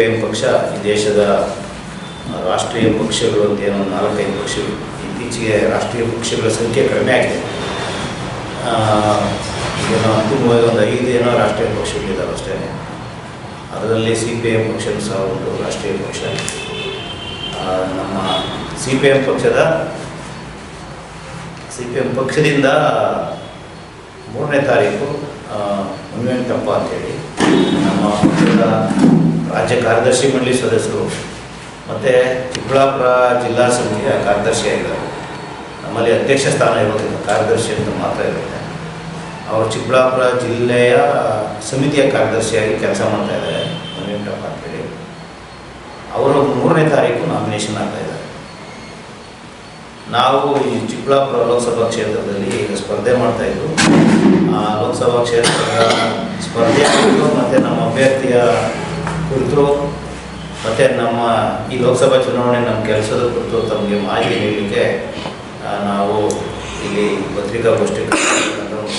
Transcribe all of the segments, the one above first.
P M ಪಕ್ಷ, ಈ ದೇಶದ ರಾಷ್ಟ್ರೀಯ ಪಕ್ಷಗಳು ಅಂತ ಏನೋ ನಾಲ್ಕೈದು ಪಕ್ಷಗಳು. ಇತ್ತೀಚೆಗೆ ರಾಷ್ಟ್ರೀಯ ಪಕ್ಷಗಳ ಸಂಖ್ಯೆ ಕಡಿಮೆ ಆಗಿದೆ. ಏನೋ ಅಂತಿಮವಾಗಿ ಒಂದು ಐದು ಏನೋ ರಾಷ್ಟ್ರೀಯ ಪಕ್ಷಗಳಿದ್ದಾವೆ ಅಷ್ಟೇ. ಅದರಲ್ಲಿ ಸಿ ಪಿ ಎಂ ಪಕ್ಷ ಸಹ ಒಂದು ರಾಷ್ಟ್ರೀಯ ಪಕ್ಷ. ನಮ್ಮ ಸಿ ಪಿ ಎಂ ಪಕ್ಷದ, ಸಿ ಪಿ ಎಂ ಪಕ್ಷದಿಂದ ಮೂರನೇ ತಾರೀಕು ತಪ್ಪ ಅಂತೇಳಿ ನಮ್ಮ ಪಕ್ಷದ ರಾಜ್ಯ ಕಾರ್ಯದರ್ಶಿ ಮಂಡಳಿ ಸದಸ್ಯರು, ಮತ್ತು ಚಿಕ್ಕಬಳ್ಳಾಪುರ ಜಿಲ್ಲಾ ಸಮಿತಿಯ ಕಾರ್ಯದರ್ಶಿಯಾಗಿದ್ದಾರೆ ನಮ್ಮಲ್ಲಿ ಅಧ್ಯಕ್ಷ ಸ್ಥಾನ ಇರೋದಿಲ್ಲ ಕಾರ್ಯದರ್ಶಿ ಅಂತ ಮಾತ್ರ ಇರುತ್ತೆ. ಅವರು ಚಿಕ್ಕಬಳ್ಳಾಪುರ ಜಿಲ್ಲೆಯ ಸಮಿತಿಯ ಕಾರ್ಯದರ್ಶಿಯಾಗಿ ಕೆಲಸ ಮಾಡ್ತಾ ಇದ್ದಾರೆ ಅಂತೇಳಿ ಅವರು ಮೂರನೇ ತಾರೀಕು ನಾಮಿನೇಷನ್ ಆಗ್ತಾ ಇದ್ದಾರೆ. ನಾವು ಈ ಚಿಕ್ಕಬಳ್ಳಾಪುರ ಲೋಕಸಭಾ ಕ್ಷೇತ್ರದಲ್ಲಿ ಈಗ ಸ್ಪರ್ಧೆ ಆ ಲೋಕಸಭಾ ಕ್ಷೇತ್ರದ ಸ್ಪರ್ಧೆ ಮತ್ತು ನಮ್ಮ ಅಭ್ಯರ್ಥಿಯ ಕುರಿತು ಮತ್ತು ನಮ್ಮ ಈ ಲೋಕಸಭಾ ಚುನಾವಣೆ ನಮ್ಮ ಕೆಲಸದ ಕುರಿತು ತಮಗೆ ಮಾಹಿತಿ ನೀಡಲಿಕ್ಕೆ ನಾವು ಇಲ್ಲಿ ಪತ್ರಿಕಾಗೋಷ್ಠಿ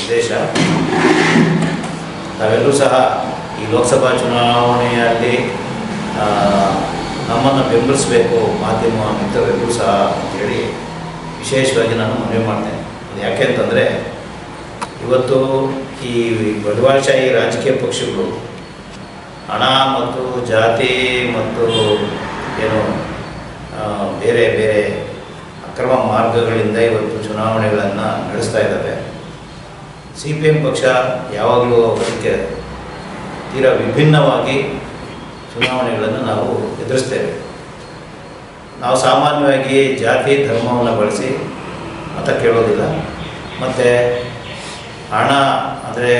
ಉದ್ದೇಶ. ನಾವೆಲ್ಲರೂ ಸಹ ಈ ಲೋಕಸಭಾ ಚುನಾವಣೆಯಲ್ಲಿ ನಮ್ಮನ್ನು ಬೆಂಬಲಿಸಬೇಕು, ಮಾಧ್ಯಮ ಮಿತ್ರರೆಲ್ಲರೂ ಸಹ ಅಂತೇಳಿ ವಿಶೇಷವಾಗಿ ನಾನು ಮನವಿ ಮಾಡ್ತೇನೆ. ಅದು ಯಾಕೆ ಅಂತಂದರೆ, ಇವತ್ತು ಈ ಬಂಡವಾಳಶಾಹಿ ರಾಜಕೀಯ ಪಕ್ಷಗಳು ಹಣ ಮತ್ತು ಜಾತಿ ಮತ್ತು ಏನು ಬೇರೆ ಬೇರೆ ಅಕ್ರಮ ಮಾರ್ಗಗಳಿಂದ ಇವತ್ತು ಚುನಾವಣೆಗಳನ್ನು ನಡೆಸ್ತಾ ಇದ್ದಾವೆ ಸಿ ಪಿ ಎಂ ಪಕ್ಷ ಯಾವಾಗಲೂ ಅದಕ್ಕೆ ತೀರಾ ವಿಭಿನ್ನವಾಗಿ ಚುನಾವಣೆಗಳನ್ನು ನಾವು ಎದುರಿಸ್ತೇವೆ. ನಾವು ಸಾಮಾನ್ಯವಾಗಿ ಜಾತಿ ಧರ್ಮವನ್ನು ಬಳಸಿ ಮತ ಕೇಳೋದಿಲ್ಲ. ಮತ್ತು ಹಣ ಅಂದರೆ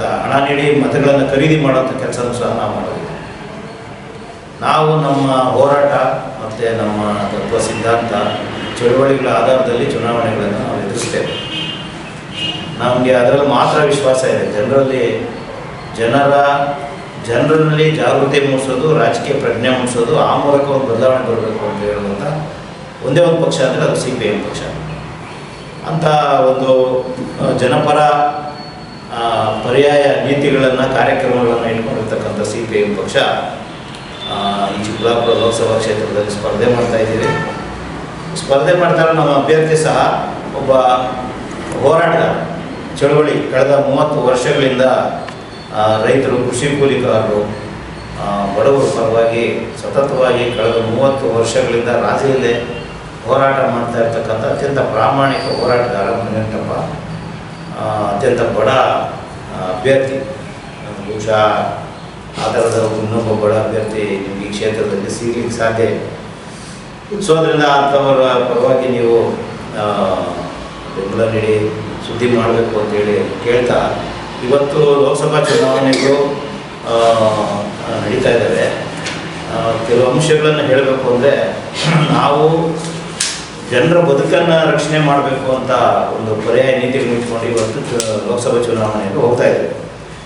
ಮತ ಹಣ ನೀಡಿ ಮತಗಳನ್ನು ಖರೀದಿ ಮಾಡುವಂಥ ಕೆಲಸನೂ ಸಹ ನಾವು ಮಾಡಿದ್ವಿ ನಾವು ನಮ್ಮ ಹೋರಾಟ ಮತ್ತು ನಮ್ಮ ತತ್ವ ಸಿದ್ಧಾಂತ, ಚಳುವಳಿಗಳ ಆಧಾರದಲ್ಲಿ ಚುನಾವಣೆಗಳನ್ನು ನಾವು ಎದುರಿಸ್ತೇವೆ. ನಮಗೆ ಅದರಲ್ಲಿ ಮಾತ್ರ ವಿಶ್ವಾಸ ಇದೆ. ಜನರಲ್ಲಿ, ಜನರ, ಜನರಲ್ಲಿ ಜಾಗೃತಿ ಮೂಡಿಸೋದು, ರಾಜಕೀಯ ಪ್ರಜ್ಞೆ ಮೂಡಿಸೋದು, ಆ ಮೂಲಕ ಒಂದು ಬದಲಾವಣೆ ಬರಬೇಕು ಅಂತ ಹೇಳುವಂಥ ಒಂದೇ ಒಂದು ಪಕ್ಷ ಅಂದರೆ ಅದು ಸಿ ಪಿ ಎಂ ಪಕ್ಷ. ಅಂತ ಒಂದು ಜನಪರ ಪರ್ಯಾಯ ನೀತಿಗಳನ್ನು ಕಾರ್ಯಕ್ರಮಗಳನ್ನು ಇಟ್ಕೊಂಡಿರ್ತಕ್ಕಂಥ ಸಿ ಪಿ ಎಂ ಪಕ್ಷ ಈ ಚಿಕ್ಕಬಳ್ಳಾಪುರ ಲೋಕಸಭಾ ಕ್ಷೇತ್ರದಲ್ಲಿ ಸ್ಪರ್ಧೆ ಮಾಡ್ತಾ ಇದ್ದೀವಿ ಸ್ಪರ್ಧೆ ಮಾಡ್ತಾರೆ ನಮ್ಮ ಅಭ್ಯರ್ಥಿ ಸಹ ಒಬ್ಬ ಹೋರಾಟಗಾರ. ಚಳುವಳಿ ಕಳೆದ ಮೂವತ್ತು ವರ್ಷಗಳಿಂದ ರೈತರು ಕೃಷಿ ಕೂಲಿಕಾರರು ಬಡವರ ಪರವಾಗಿ ಸತತವಾಗಿ ಕಳೆದ ಮೂವತ್ತು ವರ್ಷಗಳಿಂದ ರಾಜ್ಯದಲ್ಲೇ ಹೋರಾಟ ಮಾಡ್ತಾ ಇರ್ತಕ್ಕಂಥ ಅತ್ಯಂತ ಪ್ರಾಮಾಣಿಕ ಹೋರಾಟಗಾರ ಮುನಿಯಂಟಪ್ಪ ಆ, ಅತ್ಯಂತ ಬಡ ಅಭ್ಯರ್ಥಿ. ಬಹುಶಃ ಆ ಥರದ ಇನ್ನೊಬ್ಬ ಬಡ ಅಭ್ಯರ್ಥಿ ನಿಮಗೆ ಈ ಕ್ಷೇತ್ರದಲ್ಲಿ ಸಿಗ್ಲಿಕ್ಕೆ ಸಾಧ್ಯ ಇಲ್ಲ ಸೊ ಅದರಿಂದ ಅಂಥವರ ಪರವಾಗಿ ನೀವು ಬೆಂಬಲ ನೀಡಿ, ಸುದ್ದಿ ಮಾಡಬೇಕು ಅಂತೇಳಿ ಕೇಳ್ತಾ, ಇವತ್ತು ಲೋಕಸಭಾ ಚುನಾವಣೆಗಳು ನಡೀತಾ ಇದ್ದಾವೆ. ಕೆಲವು ಅಂಶಗಳನ್ನು ಹೇಳಬೇಕು ಅಂದರೆ, ನಾವು ಜನರ ಬದುಕನ್ನು ರಕ್ಷಣೆ ಮಾಡಬೇಕು ಅಂತ ಒಂದು ಪರ್ಯಾಯ ನೀತಿಗಳು ಇಟ್ಕೊಂಡು ಇವತ್ತು ಲೋಕಸಭೆ ಚುನಾವಣೆಗೆ ಹೋಗ್ತಾ ಇದೆ.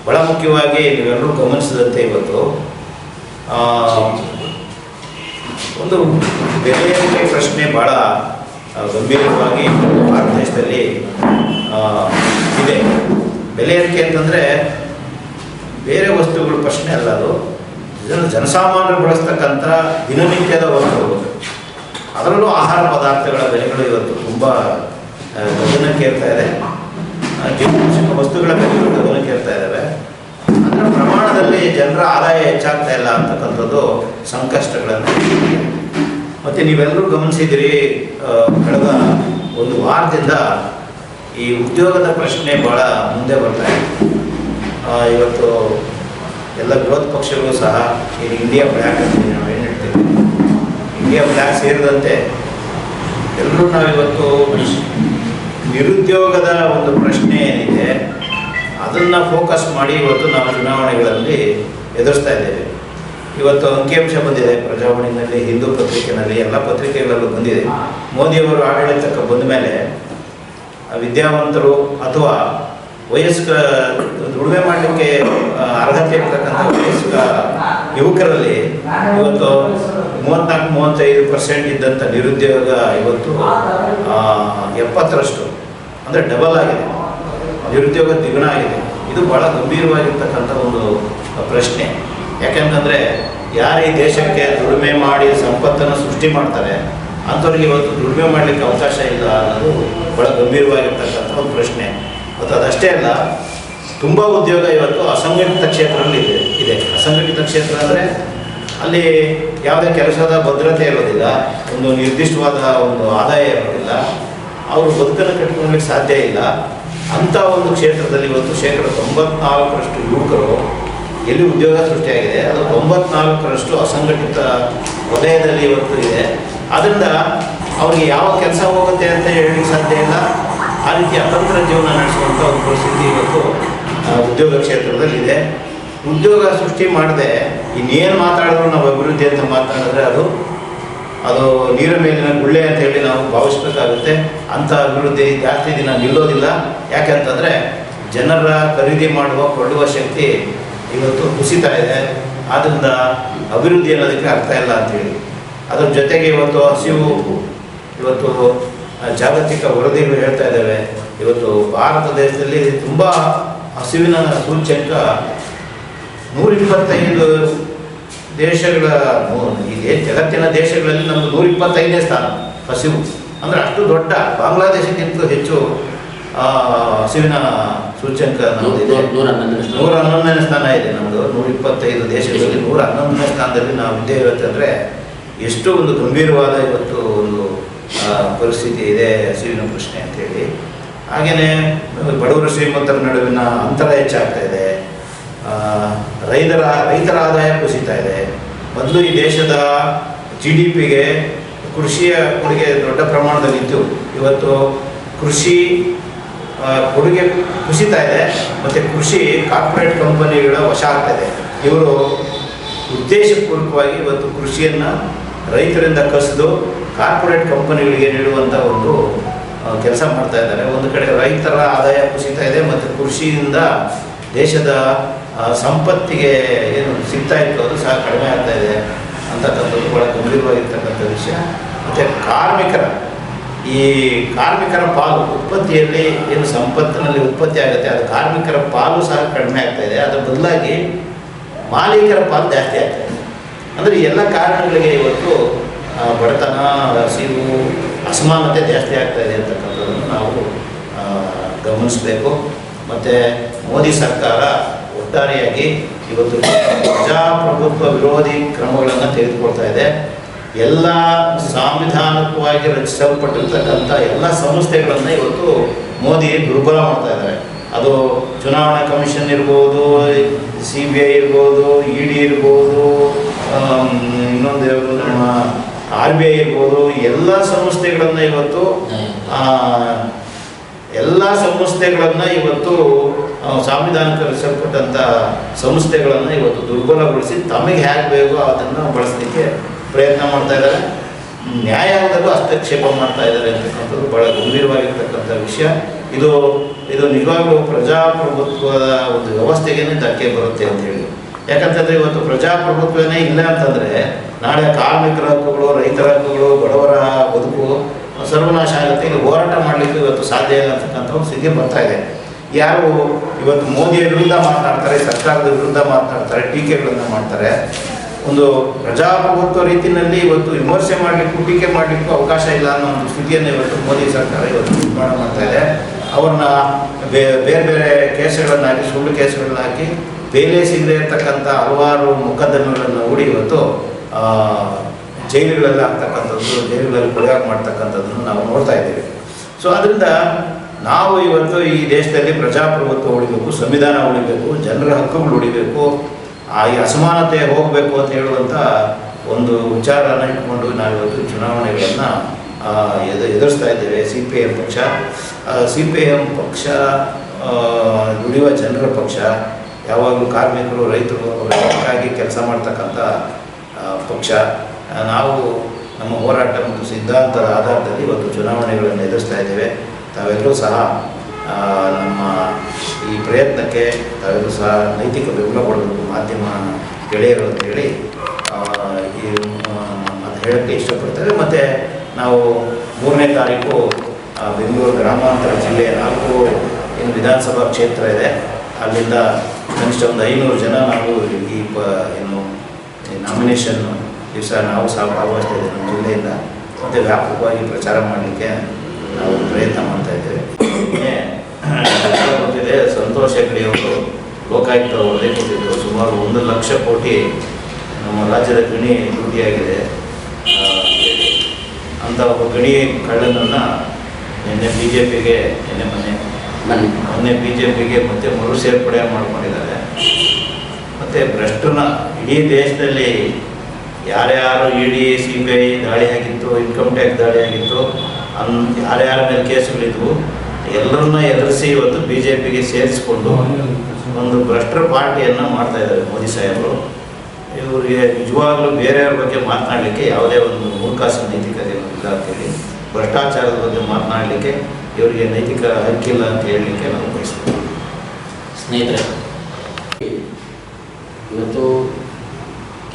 ಬಹಳ ಮುಖ್ಯವಾಗಿ ನೀವೆಲ್ಲರೂ ಗಮನಿಸಿದಂತೆ ಇವತ್ತು ಒಂದು ಬೆಲೆ ಪ್ರಶ್ನೆ ಭಾಳ ಗಂಭೀರವಾಗಿ ಭಾರತ ದೇಶದಲ್ಲಿ ಇದೆ. ಬೆಲೆ ಏರಿಕೆ ಅಂತಂದರೆ ಬೇರೆ ವಸ್ತುಗಳ ಪ್ರಶ್ನೆ ಅಲ್ಲ ಅದು. ಜನ ಜನಸಾಮಾನ್ಯರು ಬಳಸ್ತಕ್ಕಂಥ ದಿನನಿತ್ಯದ ವಸ್ತುಗಳು. ಅದರಲ್ಲೂ ಆಹಾರ ಪದಾರ್ಥಗಳ ಬೆಲೆಗಳು ಇವತ್ತು ತುಂಬ ಗಮನಕ್ಕೇರ್ತಾ ಇದೆ. ಜೀವನಾವಶ್ಯಕ ವಸ್ತುಗಳ ಬೆಲೆಗಳು ಗಗನಕ್ಕೆ ಕೇಳ್ತಾ ಇದ್ದಾವೆ ಅದರ ಪ್ರಮಾಣದಲ್ಲಿ ಜನರ ಆದಾಯ ಹೆಚ್ಚಾಗ್ತಾ ಇಲ್ಲ ಅಂತಕ್ಕಂಥದ್ದು ಸಂಕಷ್ಟಗಳನ್ನು ಮತ್ತು ನೀವೆಲ್ಲರೂ ಗಮನಿಸಿದಿರಿ ಕಳೆದ ಒಂದು ವಾರದಿಂದ ಈ ಉದ್ಯೋಗದ ಪ್ರಶ್ನೆ ಭಾಳ ಮುಂದೆ ಬರ್ತಾ ಇದೆ. ಇವತ್ತು ಎಲ್ಲ ವಿರೋಧ ಪಕ್ಷಗಳು ಸಹ ಇಂಡಿಯಾ ಬ್ಲ್ಯಾಕ್ ಅಂತ ಇಂಡಿಯಾ ಬ್ಲ್ಯಾಕ್ ಸೇರಿದಂತೆ ಎಲ್ಲರೂ ನಾವಿವತ್ತು ನಿರುದ್ಯೋಗದ ಒಂದು ಪ್ರಶ್ನೆ ಏನಿದೆ, ಅದನ್ನು ಫೋಕಸ್ ಮಾಡಿ ಇವತ್ತು ನಾವು ಚುನಾವಣೆಗಳಲ್ಲಿ ಎದುರಿಸ್ತಾ ಇದ್ದೇವೆ. ಇವತ್ತು ಅಂಕಿಅಂಶ ಬಂದಿದೆ, ಪ್ರಜಾವಾಣಿನಲ್ಲಿ, ಹಿಂದೂ ಪತ್ರಿಕೆನಲ್ಲಿ, ಎಲ್ಲ ಪತ್ರಿಕೆಗಳಲ್ಲೂ ಬಂದಿದೆ. ಮೋದಿಯವರು ಆಡಳಿತಕ್ಕೆ ಬಂದ ಮೇಲೆ ವಿದ್ಯಾವಂತರು ಅಥವಾ ವಯಸ್ಕ, ದುಡಿಮೆ ಮಾಡಲಿಕ್ಕೆ ಅರ್ಹತೆ ಇರ್ತಕ್ಕಂಥ ವಯಸ್ಕ ಯುವಕರಲ್ಲಿ ಇವತ್ತು ಮೂವತ್ನಾಲ್ಕು, ಮೂವತ್ತೈದು ಪರ್ಸೆಂಟ್ ಇದ್ದಂಥ ನಿರುದ್ಯೋಗ ಇವತ್ತು ಎಪ್ಪತ್ತರಷ್ಟು, ಅಂದರೆ ಡಬಲ್ ಆಗಿದೆ. ನಿರುದ್ಯೋಗ ದ್ವಿಗುಣ ಆಗಿದೆ. ಇದು ಭಾಳ ಗಂಭೀರವಾಗಿರ್ತಕ್ಕಂಥ ಒಂದು ಪ್ರಶ್ನೆ. ಯಾಕೆಂತಂದರೆ, ಯಾರು ಈ ದೇಶಕ್ಕೆ ದುಡಿಮೆ ಮಾಡಿ ಸಂಪತ್ತನ್ನು ಸೃಷ್ಟಿ ಮಾಡ್ತಾರೆ, ಅಂಥವ್ರಿಗೆ ಇವತ್ತು ದುಡಿಮೆ ಮಾಡಲಿಕ್ಕೆ ಅವಕಾಶ ಇಲ್ಲ ಅನ್ನೋದು ಬಹಳ ಗಂಭೀರವಾಗಿರ್ತಕ್ಕಂಥ ಒಂದು ಪ್ರಶ್ನೆ. ಮತ್ತು ಅದಷ್ಟೇ ಅಲ್ಲ, ತುಂಬ ಉದ್ಯೋಗ ಇವತ್ತು ಅಸಂಘಟಿತ ಕ್ಷೇತ್ರದಲ್ಲಿ ಇದೆ. ಇದೆ. ಅಸಂಘಟಿತ ಕ್ಷೇತ್ರ ಅಂದರೆ ಅಲ್ಲಿ ಯಾವುದೇ ಕೆಲಸದ ಭದ್ರತೆ ಇರೋದಿಲ್ಲ, ಒಂದು ನಿರ್ದಿಷ್ಟವಾದ ಒಂದು ಆದಾಯ ಇರೋದಿಲ್ಲ. ಅವರು ಬದುಕನ್ನು ಕಟ್ಕೊಳ್ಳಿಕ್ಕೆ ಸಾಧ್ಯ ಇಲ್ಲ. ಅಂಥ ಒಂದು ಕ್ಷೇತ್ರದಲ್ಲಿ ಇವತ್ತು ಶೇಕಡ ತೊಂಬತ್ನಾಲ್ಕರಷ್ಟು ಯುವಕರು ಎಲ್ಲಿ ಉದ್ಯೋಗ ಸೃಷ್ಟಿಯಾಗಿದೆ, ಅದು ತೊಂಬತ್ನಾಲ್ಕರಷ್ಟು ಅಸಂಘಟಿತ ವಲಯದಲ್ಲಿ ಇವತ್ತು ಇದೆ. ಆದ್ದರಿಂದ ಅವ್ರಿಗೆ ಯಾವ ಕೆಲಸ ಹೋಗುತ್ತೆ ಅಂತ ಹೇಳಲಿಕ್ಕೆ ಸಾಧ್ಯ ಇಲ್ಲ. ಆ ರೀತಿ ಅತಂತ್ರ ಜೀವನ ನಡೆಸುವಂಥ ಒಂದು ಪರಿಸ್ಥಿತಿ ಇವತ್ತು ಉದ್ಯೋಗ ಕ್ಷೇತ್ರದಲ್ಲಿದೆ. ಉದ್ಯೋಗ ಸೃಷ್ಟಿ ಮಾಡದೆ ಇನ್ನೇನು ಮಾತಾಡಿದ್ರು ನಾವು ಅಭಿವೃದ್ಧಿ ಅಂತ ಮಾತಾಡಿದ್ರೆ ಅದು ಅದು ನೀರ ಮೇಲಿನ ಗುಳ್ಳೆ ಅಂತ ಹೇಳಿ ನಾವು ಭಾವಿಸ್ಬೇಕಾಗುತ್ತೆ. ಅಂಥ ಅಭಿವೃದ್ಧಿ ಜಾಸ್ತಿ ದಿನ ನಿಲ್ಲೋದಿಲ್ಲ. ಯಾಕೆಂತಂದರೆ ಜನರ ಖರೀದಿ ಮಾಡುವ, ಕೊಳ್ಳುವ ಶಕ್ತಿ ಇವತ್ತು ಕುಸಿತಾ ಇದೆ. ಆದ್ದರಿಂದ ಅಭಿವೃದ್ಧಿ ಅನ್ನೋದಕ್ಕೆ ಅರ್ಥ ಇಲ್ಲ ಅಂತೇಳಿ ಅದ್ರ ಜೊತೆಗೆ ಇವತ್ತು ಹಸಿವು, ಇವತ್ತು ಜಾಗತಿಕ ವರದಿಗಳು ಹೇಳ್ತಾ ಇದ್ದಾವೆ. ಇವತ್ತು ಭಾರತ ದೇಶದಲ್ಲಿ ತುಂಬ ಹಸಿವಿನ ಸೂಚ್ಯಂಕ ನೂರಿಪ್ಪತ್ತೈದು ದೇಶಗಳ ಇದೆ ಜಗತ್ತಿನ ದೇಶಗಳಲ್ಲಿ ನಮ್ಮದು ನೂರಿಪ್ಪತ್ತೈದನೇ ಸ್ಥಾನ ಹಸಿವು ಅಂದರೆ ಅಷ್ಟು ದೊಡ್ಡ ಬಾಂಗ್ಲಾದೇಶಕ್ಕಿಂತ ಹೆಚ್ಚು ಹಸಿವಿನ ಸೂಚ್ಯಂಕ ನಮ್ಮದಿದೆ ನೂರ ಹನ್ನೊಂದನೇ ಸ್ಥಾನ. ನೂರ ಇದೆ ನಮ್ಮದು ನೂರ ಇಪ್ಪತ್ತೈದು ದೇಶಗಳಲ್ಲಿ ನೂರ ಹನ್ನೊಂದನೇ ಸ್ಥಾನದಲ್ಲಿ ನಾವು ಇದ್ದೇವೆ ಇವತ್ತಂದರೆ ಎಷ್ಟು ಒಂದು ಗಂಭೀರವಾದ ಇವತ್ತು ಒಂದು ಪರಿಸ್ಥಿತಿ ಇದೆ ಹಸಿವಿನ ಪ್ರಶ್ನೆ ಅಂತೇಳಿ. ಹಾಗೆಯೇ ಬಡವರು ಶ್ರೀಮಂತರ ನಡುವಿನ ಅಂತರ ಹೆಚ್ಚಾಗ್ತಾ ಇದೆ. ರೈತರ ರೈತರ ಆದಾಯ ಕುಸಿತಾ ಇದೆ. ಮೊದಲು ಈ ದೇಶದ ಜಿ ಡಿ ಪಿಗೆ ಕೃಷಿಯ ಕೊಡುಗೆ ದೊಡ್ಡ ಪ್ರಮಾಣದಲ್ಲಿತ್ತು. ಇವತ್ತು ಕೃಷಿ ಕೊಡುಗೆ ಕುಸಿತಾ ಇದೆ, ಮತ್ತು ಕೃಷಿ ಕಾರ್ಪೊರೇಟ್ ಕಂಪನಿಗಳ ವಶ ಆಗ್ತಾಯಿದೆ ಇವರು ಉದ್ದೇಶಪೂರ್ವಕವಾಗಿ ಇವತ್ತು ಕೃಷಿಯನ್ನು ರೈತರಿಂದ ಕಸಿದು ಕಾರ್ಪೊರೇಟ್ ಕಂಪನಿಗಳಿಗೆ ನೀಡುವಂಥ ಒಂದು ಕೆಲಸ ಮಾಡ್ತಾ ಇದ್ದಾರೆ. ಒಂದು ಕಡೆ ರೈತರ ಆದಾಯ ಕುಸಿತಾ ಇದೆ, ಮತ್ತು ಕೃಷಿಯಿಂದ ದೇಶದ ಸಂಪತ್ತಿಗೆ ಏನು ಸಿಗ್ತಾ ಇತ್ತು ಅದು ಸಹ ಕಡಿಮೆ ಆಗ್ತಾ ಇದೆ ಅಂತಕ್ಕಂಥದ್ದು ಕೂಡ ಗಂಭೀರವಾಗಿರ್ತಕ್ಕಂಥ ವಿಷಯ. ಮತ್ತು ಕಾರ್ಮಿಕರ, ಈ ಕಾರ್ಮಿಕರ ಪಾಲು ಉತ್ಪತ್ತಿಯಲ್ಲಿ ಏನು ಸಂಪತ್ತಿನಲ್ಲಿ ಉತ್ಪತ್ತಿ ಆಗುತ್ತೆ, ಅದು ಕಾರ್ಮಿಕರ ಪಾಲು ಸಹ ಕಡಿಮೆ ಆಗ್ತಾ ಇದೆ. ಅದರ ಬದಲಾಗಿ ಮಾಲೀಕರ ಪಾಲು ಜಾಸ್ತಿ ಆಗ್ತಾ ಇದೆ. ಅಂದರೆ ಎಲ್ಲ ಕಾರಣಗಳಿಗೆ ಇವತ್ತು ಬಡತನ, ಹಸಿವು, ಅಸಮಾನತೆ ಜಾಸ್ತಿ ಆಗ್ತಾ ಇದೆ ಅಂತಕ್ಕಂಥದ್ದನ್ನು ನಾವು ಗಮನಿಸಬೇಕು. ಮತ್ತು ಮೋದಿ ಸರ್ಕಾರ ಒಟ್ಟಾರೆಯಾಗಿ ಇವತ್ತು ಪ್ರಜಾಪ್ರಭುತ್ವ ವಿರೋಧಿ ಕ್ರಮಗಳನ್ನು ತೆಗೆದುಕೊಳ್ತಾ ಇದೆ. ಎಲ್ಲ ಸಾಂವಿಧಾನಿಕವಾಗಿ ರಚಿಸಲ್ಪಟ್ಟಿರ್ತಕ್ಕಂಥ ಎಲ್ಲ ಸಂಸ್ಥೆಗಳನ್ನು ಇವತ್ತು ಮೋದಿ ದುರ್ಬಲ ಮಾಡ್ತಾ ಇದ್ದಾರೆ. ಅದು ಚುನಾವಣಾ ಕಮಿಷನ್ ಇರ್ಬೋದು, ಸಿ ಬಿ ಐ ಇರ್ಬೋದು, ಇ ಡಿ ಇರ್ಬೋದು ಇನ್ನೊಂದು ನಮ್ಮ ಆರ್ ಬಿ ಐ ಇರ್ಬೋದು, ಎಲ್ಲ ಸಂಸ್ಥೆಗಳನ್ನು ಇವತ್ತು ಎಲ್ಲ ಸಂಸ್ಥೆಗಳನ್ನು ಇವತ್ತು ಸಾಂವಿಧಾನಿಕ ರಚಿಸಲ್ಪಟ್ಟಂಥ ಸಂಸ್ಥೆಗಳನ್ನು ಇವತ್ತು ದುರ್ಬಲಗೊಳಿಸಿ ತಮಗೆ ಹೇಗೆ ಬೇಕೋ ಅದನ್ನು ಬಳಸಲಿಕ್ಕೆ ಪ್ರಯತ್ನ ಮಾಡ್ತಾ ಇದ್ದಾರೆ. ನ್ಯಾಯಾಂಗದಲ್ಲೂ ಹಸ್ತಕ್ಷೇಪ ಮಾಡ್ತಾ ಇದ್ದಾರೆ ಅಂತಕ್ಕಂಥದ್ದು ಬಹಳ ಗಂಭೀರವಾಗಿರ್ತಕ್ಕಂಥ ವಿಷಯ. ಇದು ಇದು ನಿಜವಾಗ್ಲೂ ಪ್ರಜಾಪ್ರಭುತ್ವದ ಒಂದು ವ್ಯವಸ್ಥೆಗೇನೆ ಧಕ್ಕೆ ಬರುತ್ತೆ ಅಂತ ಹೇಳಿ. ಯಾಕಂತಂದ್ರೆ ಇವತ್ತು ಪ್ರಜಾಪ್ರಭುತ್ವನೇ ಇಲ್ಲ ಅಂತಂದ್ರೆ ನಾಳೆ ಕಾರ್ಮಿಕರ ಹಕ್ಕುಗಳು, ರೈತರ ಹಕ್ಕುಗಳು, ಬಡವರ ಬದುಕು ಸರ್ವನಾಶ ಆಗುತ್ತೆ ಇಲ್ಲಿ ಹೋರಾಟ ಮಾಡಲಿಕ್ಕೆ ಇವತ್ತು ಸಾಧ್ಯ ಇಲ್ಲ ಅಂತಕ್ಕಂಥ ಒಂದು ಸ್ಥಿತಿ ಬರ್ತಾ ಇದೆ. ಯಾರು ಇವತ್ತು ಮೋದಿಯ ವಿರುದ್ಧ ಮಾತನಾಡ್ತಾರೆ, ಸರ್ಕಾರದ ವಿರುದ್ಧ ಮಾತನಾಡ್ತಾರೆ ಟೀಕೆಗಳನ್ನು ಮಾಡ್ತಾರೆ, ಒಂದು ಪ್ರಜಾಪ್ರಭುತ್ವ ರೀತಿಯಲ್ಲಿ ಇವತ್ತು ವಿಮರ್ಶೆ ಮಾಡಲಿಕ್ಕೂ ಟೀಕೆ ಮಾಡಲಿಕ್ಕೂ ಅವಕಾಶ ಇಲ್ಲ ಅನ್ನೋ ಒಂದು ಸ್ಥಿತಿಯನ್ನು ಇವತ್ತು ಮೋದಿ ಸರ್ಕಾರ ಇವತ್ತು ನಿರ್ಮಾಣ ಮಾಡ್ತಾ ಇದೆ. ಅವ್ರನ್ನ ಬೇರೆ ಬೇರೆ ಕೇಸುಗಳನ್ನು ಹಾಕಿ, ಸುಳ್ಳು ಕೇಸುಗಳನ್ನ ಹಾಕಿ, ಬೇಲೆ ಸಿಗದೆ ಇರ್ತಕ್ಕಂಥ ಹಲವಾರು ಮೊಕದ್ದಮೆಗಳನ್ನು ಹೂಡಿ ಇವತ್ತು ಜೈಲುಗಳಲ್ಲಿ ಆಗ್ತಕ್ಕಂಥದ್ದು, ಜೈಲುಗಳಲ್ಲಿ ಕೊಲೆಯಾಗಿ ಮಾಡ್ತಕ್ಕಂಥದ್ದನ್ನು ನಾವು ನೋಡ್ತಾ ಇದ್ದೇವೆ. ಸೊ ಅದರಿಂದ ನಾವು ಇವತ್ತು ಈ ದೇಶದಲ್ಲಿ ಪ್ರಜಾಪ್ರಭುತ್ವ ಉಳಿಬೇಕು, ಸಂವಿಧಾನ ಉಳಿಬೇಕು, ಜನರ ಹಕ್ಕುಗಳು ಉಳಿಬೇಕು, ಆ ಈ ಅಸಮಾನತೆ ಹೋಗಬೇಕು ಅಂತ ಹೇಳುವಂಥ ಒಂದು ವಿಚಾರನ ಇಟ್ಕೊಂಡು ನಾವಿವತ್ತು ಚುನಾವಣೆಗಳನ್ನು ಎದು, ಎದುರಿಸ್ತಾ ಇದ್ದೇವೆ. ಸಿ ಪಿ ಎಂ ಪಕ್ಷ ಸಿ ಪಿ ಎಂ ಪಕ್ಷ ದುಡಿಯುವ ಜನರ ಪಕ್ಷ, ಯಾವಾಗಲೂ ಕಾರ್ಮಿಕರು, ರೈತರು ಅವರಿಗಾಗಿ ಕೆಲಸ ಮಾಡ್ತಕ್ಕಂಥ ಪಕ್ಷ ನಾವು ನಮ್ಮ ಹೋರಾಟ ಮತ್ತು ಸಿದ್ಧಾಂತದ ಆಧಾರದಲ್ಲಿ ಇವತ್ತು ಚುನಾವಣೆಗಳನ್ನು ಎದುರಿಸ್ತಾ ಇದ್ದೇವೆ. ತಾವೆಲ್ಲರೂ ಸಹ ನಮ್ಮ ಈ ಪ್ರಯತ್ನಕ್ಕೆ ತಾವೆಲ್ಲರೂ ಸಹ ನೈತಿಕ ಬೆಂಬಲ ಕೊಡಬೇಕು. ಮಾಧ್ಯಮ ಗೆಳೆಯರು ಅಂತೇಳಿ ಅದು ಹೇಳೋಕ್ಕೆ ಇಷ್ಟಪಡ್ತೇವೆ. ಮತ್ತು ನಾವು ಮೂರನೇ ತಾರೀಕು ಬೆಂಗಳೂರು ಗ್ರಾಮಾಂತರ ಜಿಲ್ಲೆಯ ನಾಲ್ಕು, ಏನು ವಿಧಾನಸಭಾ ಕ್ಷೇತ್ರ ಇದೆ. ಅಲ್ಲಿಂದ ಕನಿಷ್ಠ ಒಂದು ಐನೂರು ಜನ ನಾವು ಈ ಪ, ಏನು ಏನು ನಾಮಿನೇಷನ್ ದಿವಸ ನಾವು ಸಹ ಭಾಗವಹಿಸ್ತಾ ಇದ್ದೇವೆ ನಮ್ಮ ಜಿಲ್ಲೆಯಿಂದ ಮತ್ತು ವ್ಯಾಪಕವಾಗಿ ಪ್ರಚಾರ ಮಾಡಲಿಕ್ಕೆ ನಾವು ಪ್ರಯತ್ನ ಮಾಡ್ತಾ ಇದ್ದೇವೆ ಸಂತೋಷ ಸಂತೋಷ್ ಹೆಗ್ಡೆ ಅವರು ಲೋಕಾಯುಕ್ತ ವರದಿ ಕೊಟ್ಟಿದ್ದರು ಸುಮಾರು ಒಂದು ಲಕ್ಷ ಕೋಟಿ ನಮ್ಮ ರಾಜ್ಯದ ಗಣಿ ದುಡ್ಡಿಯಾಗಿದೆ ಅಂತ ಒಬ್ಬ ಗಣಿ ಕಳ್ಳನನ್ನು ನಿನ್ನೆ ಬಿ ಜೆ ಪಿಗೆ ನಿನ್ನೆ ಮೊನ್ನೆ ಮೊನ್ನೆ ಬಿ ಜೆ ಪಿಗೆ ಮತ್ತೆ ಮರು ಸೇರ್ಪಡೆ ಮಾಡ್ಕೊಂಡಿದ್ದಾರೆ ಮತ್ತು ಭ್ರಷ್ಟನ ಇಡೀ ದೇಶದಲ್ಲಿ ಯಾರ್ಯಾರು E D C B I ದಾಳಿ ಆಗಿತ್ತು ಇನ್ಕಮ್ ಟ್ಯಾಕ್ಸ್ ದಾಳಿ ಆಗಿತ್ತು, ಅನ್ ಯಾರ್ಯಾರ ಮೇಲೆ ಕೇಸುಗಳಿದ್ವು, ಎಲ್ಲರನ್ನ ಎದುರಿಸಿ ಇವತ್ತು ಬಿ ಜೆ ಪಿಗೆ ಸೇರಿಸಿಕೊಂಡು ಒಂದು ಭ್ರಷ್ಟರ ಪಾರ್ಟಿಯನ್ನು ಮಾಡ್ತಾ ಇದ್ದಾರೆ ಮೋದಿ ಸಾಹೇಬರು. ಇವರಿಗೆ ನಿಜವಾಗ್ಲೂ ಬೇರೆಯವ್ರ ಬಗ್ಗೆ ಮಾತನಾಡಲಿಕ್ಕೆ ಯಾವುದೇ ಒಂದು ಮೂರ್ಖಾಸ ನೈತಿಕತೆ ಇಲ್ಲ ಅಂತೇಳಿ ಭ್ರಷ್ಟಾಚಾರದ ಬಗ್ಗೆ ಮಾತನಾಡಲಿಕ್ಕೆ ಇವರಿಗೆ ನೈತಿಕ ಹಕ್ಕಿಲ್ಲ ಅಂತ ಹೇಳಲಿಕ್ಕೆ ನಾವು ಬಯಸ್ತೀವಿ. ಸ್ನೇಹಿತರೆ, ಇವತ್ತು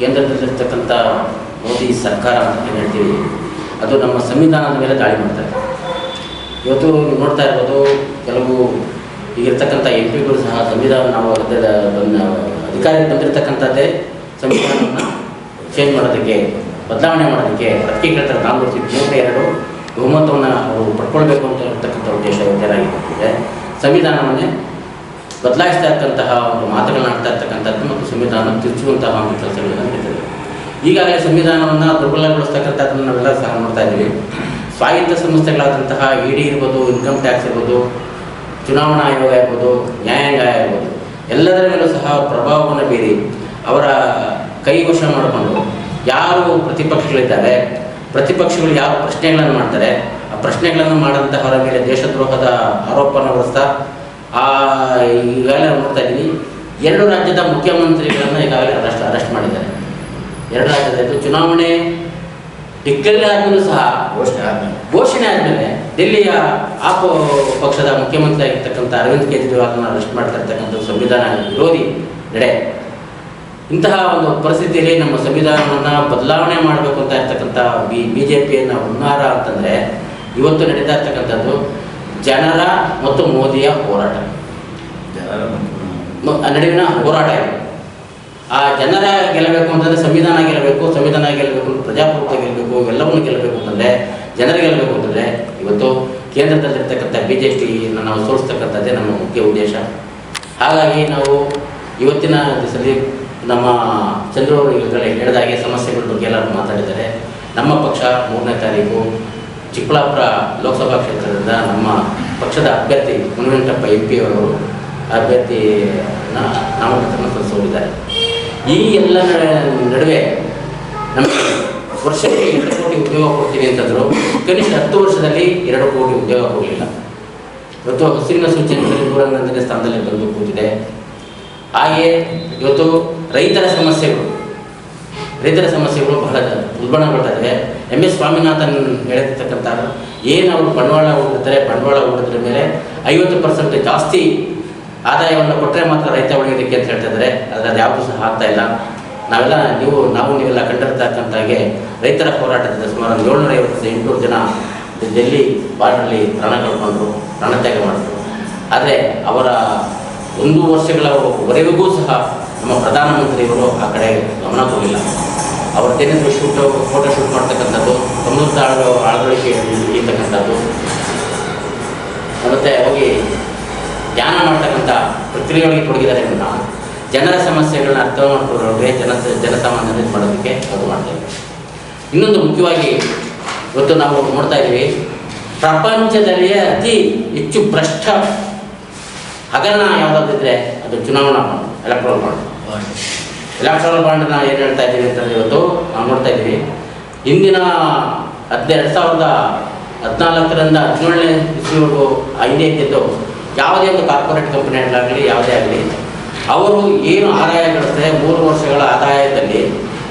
ಕೇಂದ್ರದಲ್ಲಿರ್ತಕ್ಕಂಥ ಮೋದಿ ಸರ್ಕಾರ ಅಂತ ಹೇಳ್ತೀವಿ. ಅದು ನಮ್ಮ ಸಂವಿಧಾನದ ಮೇಲೆ ದಾಳಿ ಮಾಡ್ತಾ ಇದೆ. ಇವತ್ತು ನೋಡ್ತಾ ಇರ್ಬೋದು, ಕೆಲವು ಈಗಿರ್ತಕ್ಕಂಥ ಎಂ ಪಿಗಳು ಸಹ ಸಂವಿಧಾನ ನಾವು ಅಧಿಕಾರಿ ಬಂದಿರತಕ್ಕಂಥದ್ದೇ ಸಂವಿಧಾನವನ್ನು ಚೇಂಜ್ ಮಾಡೋದಕ್ಕೆ, ಬದಲಾವಣೆ ಮಾಡೋದಕ್ಕೆ ಪ್ರತಿ ಕೇಳ್ತಾರೆ ನಾವು ನೂರ ಎರಡು ಬಹುಮತವನ್ನು ಅವರು ಪಡ್ಕೊಳ್ಬೇಕು ಅಂತ ಇರತಕ್ಕಂಥ ಉದ್ದೇಶ ಇದೆ ಸಂವಿಧಾನವನ್ನೇ ಬದಲಾಯಿಸ್ತಾ ಇರ್ತಕ್ಕಂತಹ ಒಂದು ಮಾತುಗಳನ್ನಾಡ್ತಾ ಇರ್ತಕ್ಕಂಥದ್ದು ಮತ್ತು ಸಂವಿಧಾನ ತಿರುಚುವಂತಹ ಒಂದು ಕೆಲಸಗಳನ್ನು ನಡೀತದೆ. ಈಗಾಗಲೇ ಸಂವಿಧಾನವನ್ನು ದುರ್ಬಲಗೊಳಿಸ್ತಕ್ಕಂಥದ್ದನ್ನು ನಾವೆಲ್ಲ ಸಹ ನೋಡ್ತಾ ಇದ್ದೀವಿ. ಸ್ವಾಯತ್ತ ಸಂಸ್ಥೆಗಳಾದಂತಹ ಇ ಡಿ ಇರ್ಬೋದು ಇನ್ಕಮ್ ಟ್ಯಾಕ್ಸ್ ಇರ್ಬೋದು, ಚುನಾವಣಾ ಆಯೋಗ ಇರ್ಬೋದು, ನ್ಯಾಯಾಂಗ ಇರ್ಬೋದು, ಎಲ್ಲದರ ಮೇಲೂ ಸಹ ಪ್ರಭಾವವನ್ನು ಬೀರಿ ಅವರ ಕೈವಶ ಮಾಡಿಕೊಂಡು ಯಾರು ಪ್ರತಿಪಕ್ಷಗಳಿದ್ದಾರೆ, ಪ್ರತಿಪಕ್ಷಗಳು ಯಾವ ಪ್ರಶ್ನೆಗಳನ್ನು ಮಾಡ್ತಾರೆ, ಆ ಪ್ರಶ್ನೆಗಳನ್ನು ಮಾಡಿದಂತಹವರ ಮೇಲೆ ದೇಶದ್ರೋಹದ ಆರೋಪವನ್ನು ಹೊರಿಸ್ತಾ ಆ ಈಗಾಗಲೇ ನೋಡ್ತಾ ಇದ್ದೀವಿ ಎರಡು ರಾಜ್ಯದ ಮುಖ್ಯಮಂತ್ರಿಗಳನ್ನು ಈಗಾಗಲೇ ಅರೆಸ್ಟ್ ಅರೆಸ್ಟ್ ಮಾಡಿದ್ದಾರೆ. ಎರಡು ರಾಜ್ಯದ ಚುನಾವಣೆ ಡಿಕ್ಕಲ್ಲಿ ಆದ್ಮೇಲೆ ಸಹ ಘೋಷಣೆ ಆದ್ಮೇಲೆ. ಘೋಷಣೆ ಆದಮೇಲೆ ದಿಲ್ಲಿಯ ಆಪ್ ಪಕ್ಷದ ಮುಖ್ಯಮಂತ್ರಿ ಆಗಿರ್ತಕ್ಕಂಥ ಅರವಿಂದ್ ಕೇಜ್ರಿವಾಲ್ನ ಅರೆಸ್ಟ್ ಮಾಡ್ತಾ ಇರ್ತಕ್ಕಂಥ ಸಂವಿಧಾನ ವಿರೋಧಿ ನಡೆ. ಇಂತಹ ಒಂದು ಪರಿಸ್ಥಿತಿಯಲ್ಲಿ ನಮ್ಮ ಸಂವಿಧಾನವನ್ನು ಬದಲಾವಣೆ ಮಾಡಬೇಕು ಅಂತ ಇರ್ತಕ್ಕಂಥ ಬಿ ಬಿ ಜೆ ಪಿಯನ್ನು ಹುನ್ನಾರ ಅಂತಂದರೆ ಇವತ್ತು ನಡೀತಾ ಇರ್ತಕ್ಕಂಥದ್ದು ಜನರ ಮತ್ತು ಮೋದಿಯ ಹೋರಾಟ. ನಡುವಿನ ಹೋರಾಟ ಇದೆ. ಆ ಜನರ ಗೆಲ್ಲಬೇಕು ಅಂತಂದರೆ ಸಂವಿಧಾನ ಗೆಲ್ಲಬೇಕು ಸಂವಿಧಾನ ಗೆಲ್ಲಬೇಕು ಪ್ರಜಾಪ್ರಭುತ್ವ ಗೆಲ್ಲಬೇಕು ಎಲ್ಲವನ್ನು ಗೆಲ್ಲಬೇಕು ಅಂತಂದರೆ ಜನರ ಗೆಲ್ಲಬೇಕು ಅಂತಂದರೆ ಇವತ್ತು ಕೇಂದ್ರದಲ್ಲಿರ್ತಕ್ಕಂಥ ಬಿ ಜೆ ಪಿ ನಾವು ಸೋಲಿಸ್ತಕ್ಕಂಥದ್ದೇ ನಮ್ಮ ಮುಖ್ಯ ಉದ್ದೇಶ. ಹಾಗಾಗಿ ನಾವು ಇವತ್ತಿನ ದಿವಸದಲ್ಲಿ ನಮ್ಮ ಚಂದ್ರವರು ಈಗಾಗಲೇ ಹೇಳಿದಾಗೆ ಸಮಸ್ಯೆಗಳ ಬಗ್ಗೆ ಎಲ್ಲರೂ ಮಾತಾಡಿದ್ದಾರೆ. ನಮ್ಮ ಪಕ್ಷ ಮೂರನೇ ತಾರೀಕು ಚಿಕ್ಕಬಳ್ಳಾಪುರ ಲೋಕಸಭಾ ಕ್ಷೇತ್ರದಿಂದ ನಮ್ಮ ಪಕ್ಷದ ಅಭ್ಯರ್ಥಿ ಮುನಿವೆಂಕಟಪ್ಪ ಎಂ ಪಿ ಅವರು ಅಭ್ಯರ್ಥಿನ ನಾಮಪತ್ರನ ಸಲ್ಲಿಸಿದ್ದಾರೆ ಈ ಎಲ್ಲ ನಡೆ- ನಡುವೆ ನಮಗೆ ವರ್ಷಕ್ಕೆ ಎರಡು ಕೋಟಿ ಉದ್ಯೋಗ ಕೊಡ್ತೀವಿ ಅಂತಂದ್ರು, ಕನಿಷ್ಠ ಹತ್ತು ವರ್ಷದಲ್ಲಿ ಎರಡು ಕೋಟಿ ಉದ್ಯೋಗ ಕೊಡಲಿಲ್ಲ. ಇವತ್ತು ಹಸಿರಿನ ಸೂಚನೆಯಲ್ಲಿ ಹನ್ನೊಂದನೇ ಸ್ಥಾನದಲ್ಲಿ ಬಂದು ಕೂತಿದೆ. ಹಾಗೆ ಇವತ್ತು ರೈತರ ಸಮಸ್ಯೆಗಳು ರೈತರ ಸಮಸ್ಯೆಗಳು ಬಹಳ ಉಲ್ಬಣಗೊಳ್ತಾ ಇವೆ ಎಂ ಎಸ್ ಸ್ವಾಮಿನಾಥನ್ ಹೇಳಿರ್ತಕ್ಕಂಥ ಏನು ಅವರು ಬಂಡವಾಳ ಹೂಡಿರ್ತಾರೆ, ಬಂಡವಾಳ ಹೂಡಿದ್ರ ಮೇಲೆ ಐವತ್ತು ಪರ್ಸೆಂಟ್ ಜಾಸ್ತಿ ಆದಾಯವನ್ನು ಕೊಟ್ಟರೆ ಮಾತ್ರ ರೈತ ಉಳಿಯೋದಕ್ಕೆ ಅಂತ ಹೇಳ್ತಾ ಇದ್ದಾರೆ ಆದರೆ ಅದು ಯಾವುದೂ ಸಹ ಆಗ್ತಾ ಇಲ್ಲ. ನಾವೆಲ್ಲ ನೀವು, ನಾವು ನೀವೆಲ್ಲ ಕಂಡಿರ್ತಕ್ಕಂಥ ಹಾಗೆ ರೈತರ ಹೋರಾಟದಿಂದ ಸುಮಾರು ಏಳ್ನೂರ ಐವತ್ತರಿಂದ ಎಂಟುನೂರು ಜನ ಡೆಲ್ಲಿ ಬಾರ್ಡ್ರಲ್ಲಿ ಪ್ರಾಣ ಕಳ್ಕೊಂಡ್ರು ಪ್ರಾಣತ್ಯಾಗ ಮಾಡಿದ್ರು. ಆದರೆ ಅವರ ಒಂದು ವರ್ಷಗಳವರೆಗೂ ಸಹ ನಮ್ಮ ಪ್ರಧಾನಮಂತ್ರಿಯವರು ಆ ಕಡೆ ಗಮನ ಕೊಡಲಿಲ್ಲ ಅವತ್ತೇನಿದ್ರು ಶೂಟ್ ಫೋಟೋ ಶೂಟ್ ಮಾಡ್ತಕ್ಕಂಥದ್ದು, ತೊಂಬತ್ತ ಆಳ ಆಳ್ವಳಿಕೆ ಇರ್ತಕ್ಕಂಥದ್ದು ಮತ್ತೆ ಹೋಗಿ ಧ್ಯಾನ ಮಾಡ್ತಕ್ಕಂಥ ಪ್ರಕ್ರಿಯೆಗಳಿಗೆ ತೊಡಗಿದ್ದಾರೆ ವಿನ ಜನರ ಸಮಸ್ಯೆಗಳನ್ನ ಅರ್ಥ ಮಾಡ್ಕೊಳ್ಳೋರಿಗೆ ಜನ ಜನಸಾಮಾನ್ಯರು ಇದು ಮಾಡೋದಕ್ಕೆ ಅದು ಮಾಡ್ತೇವೆ. ಇನ್ನೊಂದು ಮುಖ್ಯವಾಗಿ ಇವತ್ತು ನಾವು ನೋಡ್ತಾ ಇದ್ದೀವಿ, ಪ್ರಪಂಚದಲ್ಲಿಯೇ ಅತಿ ಹೆಚ್ಚು ಭ್ರಷ್ಟ ಹಗರಣ ಯಾವುದಾದಿದ್ರೆ ಅದು ಚುನಾವಣಾ ಎಲೆಕ್ಟ್ರಲ್ ಬಾಂಡ್ ಎಲೆಕ್ಟ್ರಲ್ ಬಾಂಡ್ನ ಏನು ಹೇಳ್ತಾ ಇದ್ದೀವಿ ಅಂತಂದ್ರೆ ಇವತ್ತು ನಾವು ನೋಡ್ತಾ ಇದ್ದೀವಿ ಹಿಂದಿನ ಹದಿನೆರಡು ಸಾವಿರದ ಹದಿನಾಲ್ಕರಿಂದ ಹದಿನೇಳನೇ ಇಸ್ವಿವರೆಗೂ ಐದೇ ಇದ್ದಿದ್ದು ಯಾವುದೇ ಒಂದು ಕಾರ್ಪೊರೇಟ್ ಕಂಪನಿಗಳಾಗಲಿ ಯಾವುದೇ ಆಗಲಿ, ಅವರು ಏನು ಆದಾಯ ಗಳಿಸ್ತಾರೆ, ಮೂರು ವರ್ಷಗಳ ಆದಾಯದಲ್ಲಿ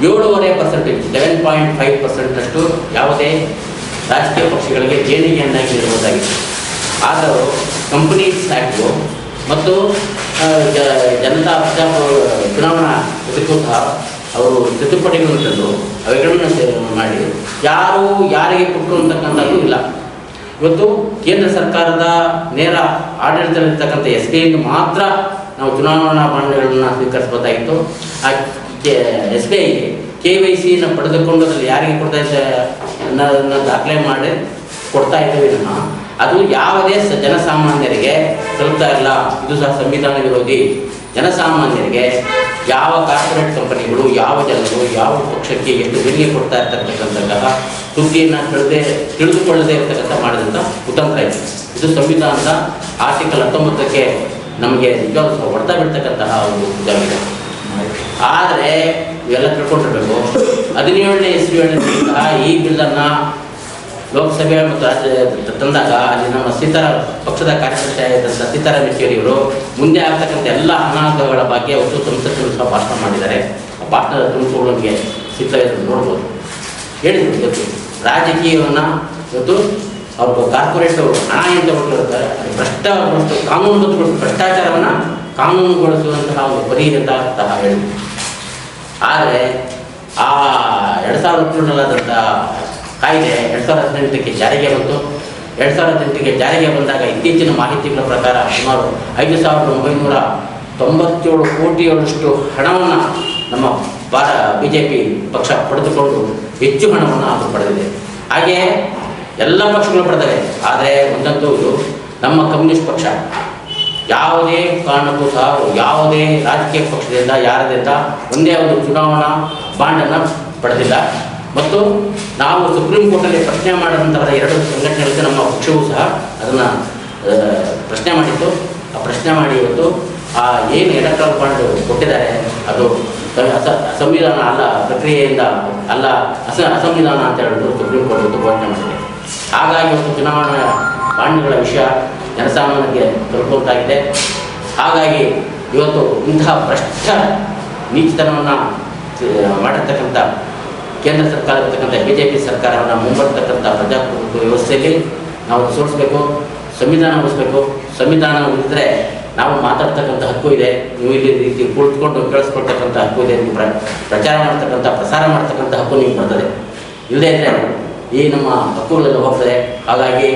ಏಳೂವರೆ ಪರ್ಸೆಂಟೇಜ್ ಸೆವೆನ್ ಪಾಯಿಂಟ್ ಫೈವ್ ಪರ್ಸೆಂಟಷ್ಟು ಯಾವುದೇ ರಾಜಕೀಯ ಪಕ್ಷಗಳಿಗೆ ದೇಣಿಗೆಯನ್ನಾಗಿ ನೀಡುವುದಾಗಿದೆ ಆದರೂ ಕಂಪನೀಸ್ ಆ್ಯಕ್ಟು ಮತ್ತು ಜನತಾ ಪಕ್ಷ ಚುನಾವಣಾ ಇದಕ್ಕೂ ಸಹ ಅವರು ತಿದ್ದುಪಡಿಗಳನ್ನು ತಂದು ಅವೆಗಳನ್ನು ಮಾಡಿ, ಯಾರು ಯಾರಿಗೆ ಕೊಟ್ಟರು ಅಂತಕ್ಕಂಥದ್ದು ಇಲ್ಲ. ಇವತ್ತು ಕೇಂದ್ರ ಸರ್ಕಾರದ ನೇರ ಆಡಳಿತದಲ್ಲಿರ್ತಕ್ಕಂಥ ಎಸ್ ಬಿ ಐಗೆ ಮಾತ್ರ ನಾವು ಚುನಾವಣಾ ಬಾಂಡ್ಗಳನ್ನು ಸ್ವೀಕರಿಸಬೇಕಾಗಿತ್ತು ಆ S B I K Y ಸಿನ ಪಡೆದುಕೊಂಡು ಅದರಲ್ಲಿ ಯಾರಿಗೆ ಕೊಡ್ತಾ ಇದ್ದ ದಾಖಲೆ ಮಾಡಿ ಕೊಡ್ತಾ ಇದ್ದೇವೆ ವಿನಃ ಅದು ಯಾವುದೇ ಜನಸಾಮಾನ್ಯರಿಗೆ ತಲುಪ್ತಾ ಇಲ್ಲ. ಇದು ಸಹ ಸಂವಿಧಾನ ವಿರೋಧಿ. ಜನಸಾಮಾನ್ಯರಿಗೆ ಯಾವ ಕಾರ್ಪೊರೇಟ್ ಕಂಪನಿಗಳು ಯಾವ ಜನರು, ಯಾವ ಪಕ್ಷಕ್ಕೆ ಎಷ್ಟು ಬೆಲೆ ಕೊಡ್ತಾ ಇರ್ತಕ್ಕಂತಹ ಸುದ್ದಿಯನ್ನು ತಿಳಿದೇ, ತಿಳಿದುಕೊಳ್ಳದೇ ಇರತಕ್ಕಂಥ ಮಾಡಿದಂಥ ಉತ್ತಮ ಇದೆ ಇದು ಸಂವಿಧಾನದ ಆರ್ಟಿಕಲ್ ಹತ್ತೊಂಬತ್ತಕ್ಕೆ ನಮಗೆ ನಿಜವಾಗ್ಲೂ ಹೊಡೆತ ಬೀಳ್ತಕ್ಕಂತಹ ಒಂದು ಇದಾಗಿದೆ ಆದರೆ ಇವೆಲ್ಲ ತಿಳ್ಕೊಂಡಿರಬೇಕು. ಹದಿನೇಳನೇ ಇಸ್ವಿಯಲ್ಲಿ ಈ ಬಿಲ್ಲನ್ನು ಲೋಕಸಭೆ ಮತ್ತು ತಂದಾಗ ಅಲ್ಲಿ ನಮ್ಮ ಸೀತಾರ ಪಕ್ಷದ ಕಾರ್ಯದರ್ಶಿ ಆಗಿದ್ದಂಥ ಸೀತಾರಾಮ್ ಯೆಚೂರಿಯವರು ಮುಂದೆ ಆಗ್ತಕ್ಕಂಥ ಎಲ್ಲ ಅನಾಹುತಗಳ ಬಗ್ಗೆ ಒಟ್ಟು ಸಂಸತ್ತಿನ ಸಹ ಭಾಷಣ ಮಾಡಿದ್ದಾರೆ. ಆ ಭಾಷಣದ ತುಣುಕುಗಳು ನಮಗೆ ಸಿಗ್ತಾ ಅಂತ ನೋಡ್ಬೋದು. ಹೇಳಿದ್ರು ಇವತ್ತು ರಾಜಕೀಯವನ್ನು ಇವತ್ತು ಅವ್ರಿಗೆ ಕಾರ್ಪೊರೇಟ್ ಹಣ ಅಂತ ಕೊಟ್ಟಿರ್ತಾರೆ ಭ್ರಷ್ಟ ಮತ್ತು ಕಾನೂನುಬದ್ಧ ಭ್ರಷ್ಟಾಚಾರವನ್ನು ಕಾನೂನುಗೊಳಿಸುವಂತಹ ಒಂದು ಪರಿ ಅಂತ ಹೇಳಿದ್ರು. ಆದರೆ ಆ ಎರಡು ಸಾವಿರದ ಹದಿನೇಳರಾದಂಥ ಕಾಯ್ದೆ ಎರಡು ಸಾವಿರದ ಹದಿನೆಂಟಕ್ಕೆ ಜಾರಿಗೆ ಬಂತು. ಎರಡು ಸಾವಿರದ ಹದಿನೆಂಟಕ್ಕೆ ಜಾರಿಗೆ ಬಂದಾಗ ಇತ್ತೀಚಿನ ಮಾಹಿತಿಗಳ ಪ್ರಕಾರ ಸುಮಾರು ಐದು ಸಾವಿರದ ಒಂಬೈನೂರ ತೊಂಬತ್ತೇಳು ಕೋಟಿಯಷ್ಟು ಹಣವನ್ನು ನಮ್ಮ ಭಾರ ಬಿ ಜೆ ಪಿ ಪಕ್ಷ ಪಡೆದುಕೊಂಡು ಹೆಚ್ಚು ಹಣವನ್ನು ಅದು ಪಡೆದಿದೆ. ಹಾಗೆಯೇ ಎಲ್ಲ ಪಕ್ಷಗಳು ಪಡೆದಿವೆ. ಆದರೆ ಒಂದಂತೂ ನಮ್ಮ ಕಮ್ಯುನಿಸ್ಟ್ ಪಕ್ಷ. ಯಾವುದೇ ಕಾರಣಕ್ಕೂ ಸಹ ಯಾವುದೇ ರಾಜಕೀಯ ಪಕ್ಷದಿಂದ ಯಾರದಿಂದ ಒಂದೇ ಒಂದು ಚುನಾವಣಾ ಬಾಂಡನ್ನು ಪಡೆದಿಲ್ಲ. ಮತ್ತು ನಾವು ಸುಪ್ರೀಂ ಕೋರ್ಟಲ್ಲಿ ಪ್ರಶ್ನೆ ಮಾಡಿದಂತಹ ಎರಡು ಸಂಘಟನೆಗಳಿಗೆ ನಮ್ಮ ಪಕ್ಷವೂ ಸಹ ಅದನ್ನು ಪ್ರಶ್ನೆ ಮಾಡಿತ್ತು. ಆ ಪ್ರಶ್ನೆ ಮಾಡಿ ಇವತ್ತು, ಆ ಏನು ಎಲೆಕ್ಟ್ರಲ್ ಬಾಂಡ್ ಕೊಟ್ಟಿದ್ದಾರೆ, ಅದು ಸಂವಿಧಾನ ಅಲ್ಲ, ಪ್ರಕ್ರಿಯೆಯಿಂದ ಅಲ್ಲ, ಅಸ, ಅಸಂವಿಧಾನ ಅಂತ ಹೇಳಿದ್ರು ಸುಪ್ರೀಂ ಕೋರ್ಟ್ ಇವತ್ತು ಘೋಷಣೆ ಮಾಡಿದೆ. ಹಾಗಾಗಿ ಇವತ್ತು ಚುನಾವಣಾ ಬಾಂಡ್ಗಳ ವಿಷಯ ಜನಸಾಮಾನ್ಯರಿಗೆ ತಲುಪುವಂತಾಗಿದೆ. ಹಾಗಾಗಿ ಇವತ್ತು ಇಂತಹ ಭ್ರಷ್ಟ ನೀಚತನವನ್ನು ಮಾಡಿರ್ತಕ್ಕಂಥ ಕೇಂದ್ರ ಸರ್ಕಾರ ಇರ್ತಕ್ಕಂಥ ಬಿ ಜೆ ಪಿ ಸರ್ಕಾರವನ್ನು ಮುಂಬರ್ತಕ್ಕಂಥ ಪ್ರಜಾಪ್ರಭುತ್ವ ವ್ಯವಸ್ಥೆಯಲ್ಲಿ ನಾವು ಸೋಡಿಸ್ಬೇಕು ಸಂವಿಧಾನ ಉಳಿಸ್ಬೇಕು ಸಂವಿಧಾನ ಉಳಿದ್ರೆ ನಾವು ಮಾತಾಡ್ತಕ್ಕಂಥ ಹಕ್ಕು ಇದೆ. ನೀವು ಇಲ್ಲಿ ರೀತಿ ಕುಳಿತುಕೊಂಡು ಕೇಳಿಸ್ಕೊಳ್ತಕ್ಕಂಥ ಹಕ್ಕು ಇದೆ. ನೀವು ಪ್ರ, ಪ್ರಚಾರ ಮಾಡ್ತಕ್ಕಂಥ, ಪ್ರಸಾರ ಮಾಡ್ತಕ್ಕಂಥ ಹಕ್ಕು ನಿಮ್ಗೆ ಬರ್ತದೆ. ಇಲ್ಲದೇ ಇದ್ದರೆ ಈ ನಮ್ಮ ಹಕ್ಕುಗಳೆಲ್ಲ ಹೋಗ್ತದೆ. ಹಾಗಾಗಿ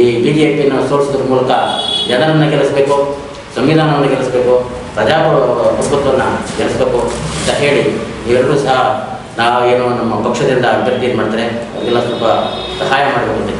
ಈ ಬಿ ಜೆ ಪಿಯನ್ನು ಸೋಲಿಸೋದ್ರ ಮೂಲಕ ಜನರನ್ನು ಗೆಲ್ಲಿಸ್ಬೇಕು, ಸಂವಿಧಾನವನ್ನು ಗೆಲ್ಲಿಸಬೇಕು ಪ್ರಜಾಪ್ರಭುತ್ವವನ್ನು ಗೆಲ್ಲಿಸ್ಬೇಕು ಅಂತ ಹೇಳಿ ಎಲ್ಲರೂ ಸಹ ನಾವು ಏನು ನಮ್ಮ ಪಕ್ಷದಿಂದ ಅಭ್ಯರ್ಥಿ ಏನು ಮಾಡ್ತಾರೆ ಅವರಿಗೆಲ್ಲ ಸ್ವಲ್ಪ ಸಹಾಯ ಮಾಡಬೇಕು